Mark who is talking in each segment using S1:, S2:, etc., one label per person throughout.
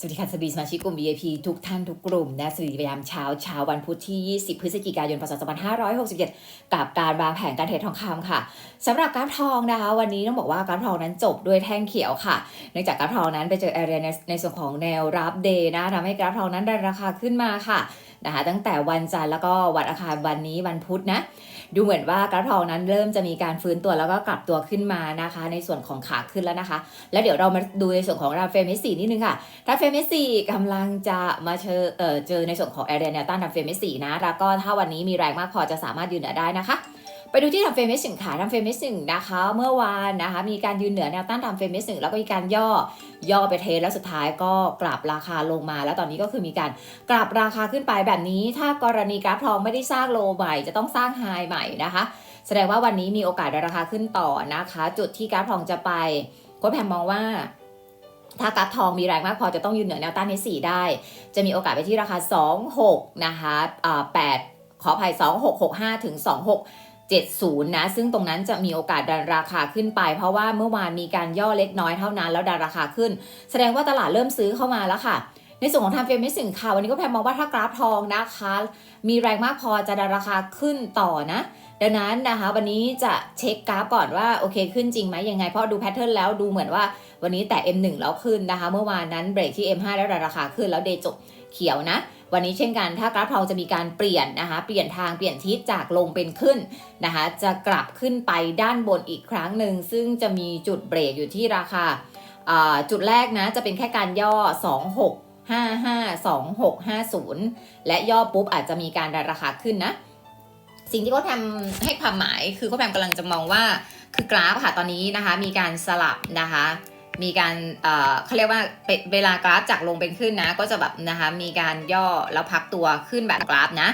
S1: สวัสดีค่ะสบีสมาชิกกลุ่ม VIP ทุกท่านทุกกลุ่มนะสวัสดียามเช้าเช้าวันพุธที่ 20 พฤศจิกายนพศ2567 กับการวางแผนการเทรดทองคำค่ะสำหรับกราฟทองนะคะวันนี้ต้องบอกว่ากราฟทองนั้นจบด้วยแท่งเขียวค่ะเนื่องจากกราฟทองนั้นไปเจอแอเรียในในส่วนของแนวรับเดย์นะทำให้กราฟทองนั้นได้ราคาขึ้นมาค่ะ นะคะตั้งแต่วันจันทร์แล้วก็วันอังคารวันนี้วันพุธนะดูเหมือนว่ากระทองนั้นเริ่มจะมีการฟื้นตัวแล้วก็กลับตัวขึ้นมานะคะ ในส่วนของขาขึ้นแล้วนะคะ แล้วเดี๋ยวเรามาดูในส่วนของราฟเฟมิสีนิดนึงค่ะราฟเฟมิสีกำลังจะมาเจอเอ่อเจอในส่วนของแอเรียแนวต้านราฟเฟมิสีนะแล้วก็ถ้าวันนี้มีแรงมากพอจะสามารถยืนได้นะคะ ไปดูที่ทำเฟรมเมสหนึ่งค่ะทำเฟรมเมสหนึ่งนะคะ เมื่อวานนะคะ มีการยืนเหนือแนวต้านทำเฟรมเมสหนึ่งแล้วก็มีการย่อย่อไปเทสแล้วสุดท้ายก็กลับราคาลงมา แล้วตอนนี้ก็คือมีการกลับราคาขึ้นไปแบบนี้ ถ้ากรณีกราฟทองไม่ได้สร้างโลใหม่จะต้องสร้างไฮใหม่นะคะ แสดงว่าวันนี้มีโอกาสราคาขึ้นต่อนะคะ จุดที่กราฟทองจะไปโค้ชแพมมองว่าถ้ากราฟทองมีแรงมากพอจะต้องยืนเหนือแนวต้านใน4ได้ จะมีโอกาสไปที่ราคา 26 นะคะอ่า8ขออภัย 2665 ถึง 26 70 นะ ซึ่งตรงนั้นจะมีโอกาสดันราคาขึ้นไป เพราะว่าเมื่อวานมีการย่อเล็กน้อยเท่านั้นแล้วดันราคาขึ้น แสดงว่าตลาดเริ่มซื้อเข้ามาแล้วค่ะ ในส่วนของทางเฟรมไม่สินค่ะวันนี้ก็แพมมองว่าถ้ากราฟทองนะคะ มีแรงมากพอจะดันราคาขึ้นต่อนะ ดังนั้นนะคะ วันนี้จะเช็คกราฟก่อนว่าโอเคขึ้นจริงไหมยังไงเพราะดูแพทเทิร์นแล้วดูเหมือนว่าวันนี้แต่ M1 แล้วขึ้นนะคะ เมื่อวานนั้นเบรกที่ M5 แล้วดันราคาขึ้นแล้วเดย์จบ เขียวนะ วันนี้เช่นกันถ้ากราฟทองจะมีการเปลี่ยนนะคะ เปลี่ยนทางเปลี่ยนทิศจากลงเป็นขึ้นนะคะ จะกลับขึ้นไปด้านบนอีกครั้งหนึ่งซึ่งจะมีจุดเบรกอยู่ที่ราคาอ่าจุดแรกนะจะเป็นแค่การย่อ 26 552650 และย่อปุ๊บอาจจะมีการดันราคาขึ้นนะ สิ่งที่เขาทำให้ความหมายคือเขาแพมกำลังจะมองว่าคือกราฟค่ะตอนนี้นะคะมีการสลับนะคะ มีการเขาเรียกว่าเวลากราฟจากลงเป็นขึ้นนะ ก็จะแบบนะคะมีการย่อแล้วพักตัวขึ้นแบบกราฟนะ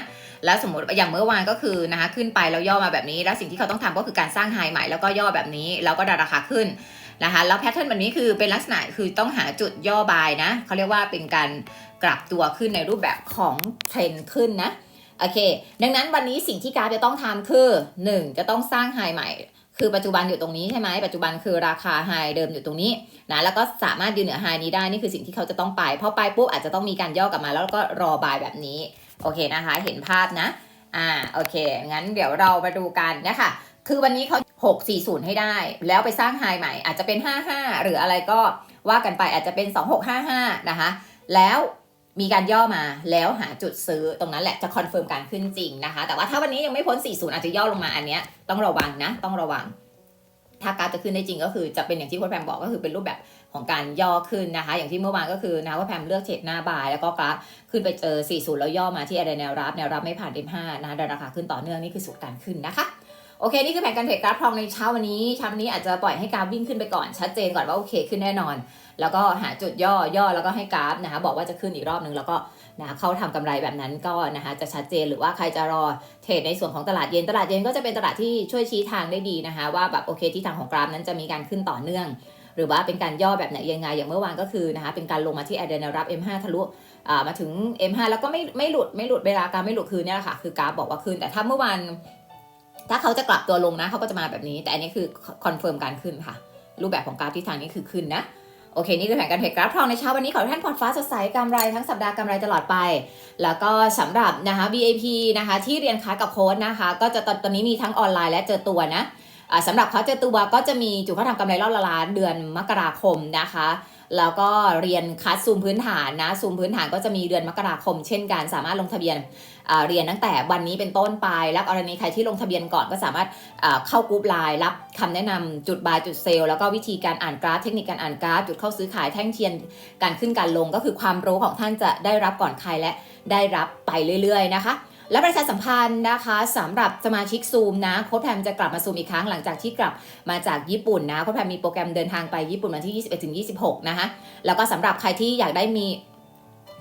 S1: แล้วสมมติอย่างเมื่อวานก็คือนะคะขึ้นไปแล้วย่อมาแบบนี้ แล้วสิ่งที่เขาต้องทำก็คือการสร้างไฮใหม่แล้วก็ย่อแบบนี้ แล้วก็ดันราคาขึ้นนะคะแล้วแพทเทิร์นแบบนี้คือเป็นลักษณะคือต้องหาจุดย่อบายนะเขาเรียกว่าเป็นการกลับตัวขึ้นในรูปแบบของเทรนขึ้นนะโอเค ดังนั้นวันนี้สิ่งที่กราฟจะต้องทำคือ 1 จะต้องสร้างไฮใหม่ คือปัจจุบันอยู่ตรงนี้ใช่ไหมปัจจุบันคือราคาไฮเดิมอยู่ตรงนี้นะแล้วก็สามารถยืนเหนือไฮนี้ได้นี่คือสิ่งที่เขาจะต้องไปพอไปปุ๊บอาจจะต้องมีการย่อกลับมา แล้วก็รอบายแบบนี้โอเคนะคะ เห็นภาพนะอ่าโอเคงั้นเดี๋ยวเรามาดูกันนะคะคือวันนี้เขา640 ให้ได้ แล้วไปสร้างไฮใหม่อาจจะเป็น 55 หรืออะไรก็ว่ากันไปอาจจะเป็น 2655นะคะแล้ว มีการย่อมาแล้วหาจุดซื้อตรงนั้นแหละจะคอนเฟิร์มการขึ้นจริงนะคะ แต่ว่าถ้าวันนี้ยังไม่พ้น 40 อาจจะย่อลงมาอันเนี้ยต้องระวังนะ ต้องระวัง ถ้ากราฟจะขึ้นได้จริงก็คือจะเป็นอย่างที่โค้ชแพมบอกก็คือเป็นรูปแบบของการย่อขึ้นนะคะ อย่างที่เมื่อวานก็คือนะว่าแพมเลือกเทรดหน้าบายแล้วก็กราฟขึ้นไปเจอ 40 แล้วย่อมาที่อะไรแนวรับแนวรับไม่ผ่าน M5 นะคะดันราคาขึ้นต่อเนื่องนี่คือสูตรการขึ้นนะคะโอเค นี่คือแผนการเทรดกราฟทองในเช้าวันนี้เช้านนี้อาจจะปล่อยให้กราฟวิ่งขึ้นไปก่อนชัดเจนก่อนว่าโอเคขึ้นแน่นอน แล้วก็หาจุดย่อย่อแล้วก็ให้กราฟนะคะบอกว่าจะขึ้นอีกรอบนึงแล้วก็นะเข้าทำกำไรแบบนั้นก็นะคะจะชัดเจนหรือว่าใครจะรอเทรดในส่วนของตลาดเย็นตลาดเย็นก็จะเป็นตลาดที่ช่วยชี้ทางได้ดีนะคะว่าแบบโอเคที่ทางของกราฟนั้นจะมีการขึ้นต่อเนื่อง หรือว่าเป็นการย่อแบบไหนยังไงอย่างเมื่อวานก็คือนะคะเป็นการลงมาที่แอเดนรับ M5 ทะลุอ่ามาถึง M5 แล้วก็ไม่ไม่หลุดไม่หลุดเวลากาฟไม่หลุดคือเนี่ยแหละค่ะคือกราฟบอกว่าขึ้นแต่ถ้าเมื่อวานถ้าเขาจะกลับตัวลงนะเขาก็จะมาแบบนี้ แต่อันนี้คือคอนเฟิร์มการขึ้นค่ะ รูปแบบของกราฟที่ทางนี้คือขึ้นนะ โอเค นี่คือแผนการเทรดกราฟทองในเช้าวันนี้ขอให้ท่านพอร์ตฟ้าสดใสกำไรทั้งสัปดาห์กำไรตลอดไป แล้วก็สำหรับนะคะ VIP นะคะที่เรียนค้ากับโค้ดนะคะ ก็จะตอนตอนนี้มีทั้งออนไลน์และเจอตัวนะสำหรับเขาเจอตัวก็จะมีจุดเขาทำกำไรรอบละล้านเดือนมกราคมนะคะ แล้วก็เรียนคลาสซูมพื้นฐานนะซูมพื้นฐานก็จะมีเดือนมกราคม เช่นกันสามารถลงทะเบียนเรียนตั้งแต่วันนี้เป็นต้นไป และกรณีใครที่ลงทะเบียนก่อนก็สามารถเข้ากรุ๊ปไลน์รับคำแนะนำจุดบายจุดเซลล์แล้วก็วิธีการอ่านกราฟเทคนิคการอ่านกราฟจุดเข้าซื้อขายแท่งเทียนการขึ้นการลงก็คือความรู้ของท่านจะได้รับก่อนใครและได้รับไปเรื่อย ๆ นะคะ และประชาสัมพันธ์นะคะสำหรับสมาชิกซูมนะโค้ชแพมจะกลับมาซูมอีกครั้งหลังจากที่กลับมาจากญี่ปุ่นนะโค้ชแพมมีโปรแกรมเดินทางไปญี่ปุ่นวันที่ 21-26 นะคะแล้วก็สำหรับใครที่อยากได้มี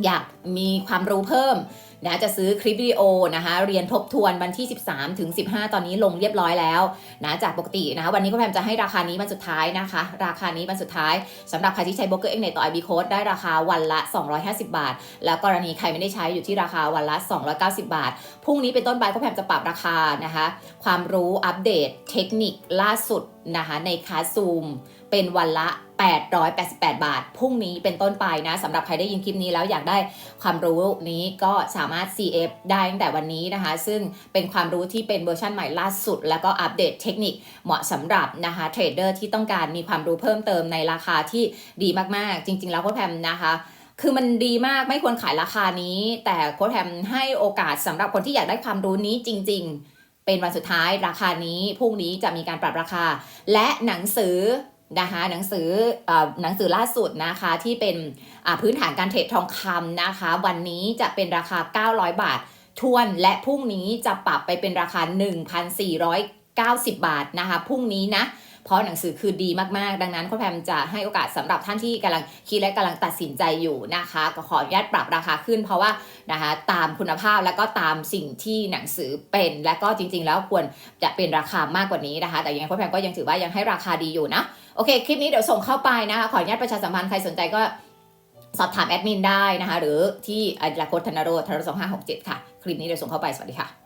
S1: อยากมีความรู้เพิ่ม นะจะซื้อคลิปวิดีโอนะคะเรียนทบทวนวันที่ 13ถึง15 ตอนนี้ลงเรียบร้อยแล้วนะจากปกตินะคะวันนี้โค้ชแพมจะให้ราคานี้วันสุดท้ายนะคะ ราคานี้วันสุดท้ายสำหรับใครที่ใช้โบรกเกอร์เอ็กเนต่อ IB Code ได้ราคาวันละ 250 บาท แล้วกรณีใครไม่ได้ใช้อยู่ที่ราคาวันละ 290 บาทพรุ่งนี้เป็นต้นไปก็แพมจะปรับราคานะคะความรู้อัปเดตเทคนิคล่าสุดนะคะในคลาสซูมเป็นวันละ 888 บาท พรุ่งนี้เป็นต้นไปนะสำหรับใครได้ยินคลิปนี้แล้วอยากได้ความรู้นี้ก็สามารถ CF ได้ตั้งแต่วันนี้นะคะ ซึ่งเป็นความรู้ที่เป็นเวอร์ชันใหม่ล่าสุด แล้วก็อัปเดตเทคนิคเหมาะสำหรับนะคะเทรดเดอร์ที่ต้องการมีความรู้เพิ่มเติมในราคาที่ดีมากๆ จริง ๆ แล้วโค้ชแพมนะคะคือมันดีมากไม่ควรขายราคานี้ แต่โค้ชแฮมให้โอกาสสำหรับคนที่อยากได้ความรู้นี้จริง ๆ เป็นวันสุดท้ายราคานี้พรุ่งนี้จะมีการปรับราคา และหนังสือ นะคะหนังสืออหนังสือล่าสุดนะคะที่เป็นพื้นฐานการเทรดทองคำนะคะ วันนี้จะเป็นราคา 900 บาททวนและพรุ่งนี้จะปรับไปเป็นราคา 1,490 บาทนะคะพรุ่งนี้นะเพราะหนังสือคือดีมากๆ ดังนั้นคุณแพมจะให้โอกาสสำหรับท่านที่กำลังคิดและกำลังตัดสินใจอยู่นะคะ ก็ขออนุญาตปรับราคาขึ้น เพราะว่านะคะตามคุณภาพแล้วก็ตามสิ่งที่หนังสือเป็น และก็จริง ๆ แล้วควรจะเป็นราคามากกว่านี้นะคะ แต่ยังไงคุณแพมก็ยังถือว่ายังให้ราคาดีอยู่นะ โอเค คลิปนี้เดี๋ยวส่งเข้าไปนะคะ ขออนุญาตประชาสัมพันธ์ใครสนใจก็สอบถามแอดมินได้นะคะ หรือที่อาจารย์โคธนโรธนโรสองห้าหกเจ็ดค่ะ คลิปนี้เดี๋ยวส่งเข้าไป สวัสดีค่ะ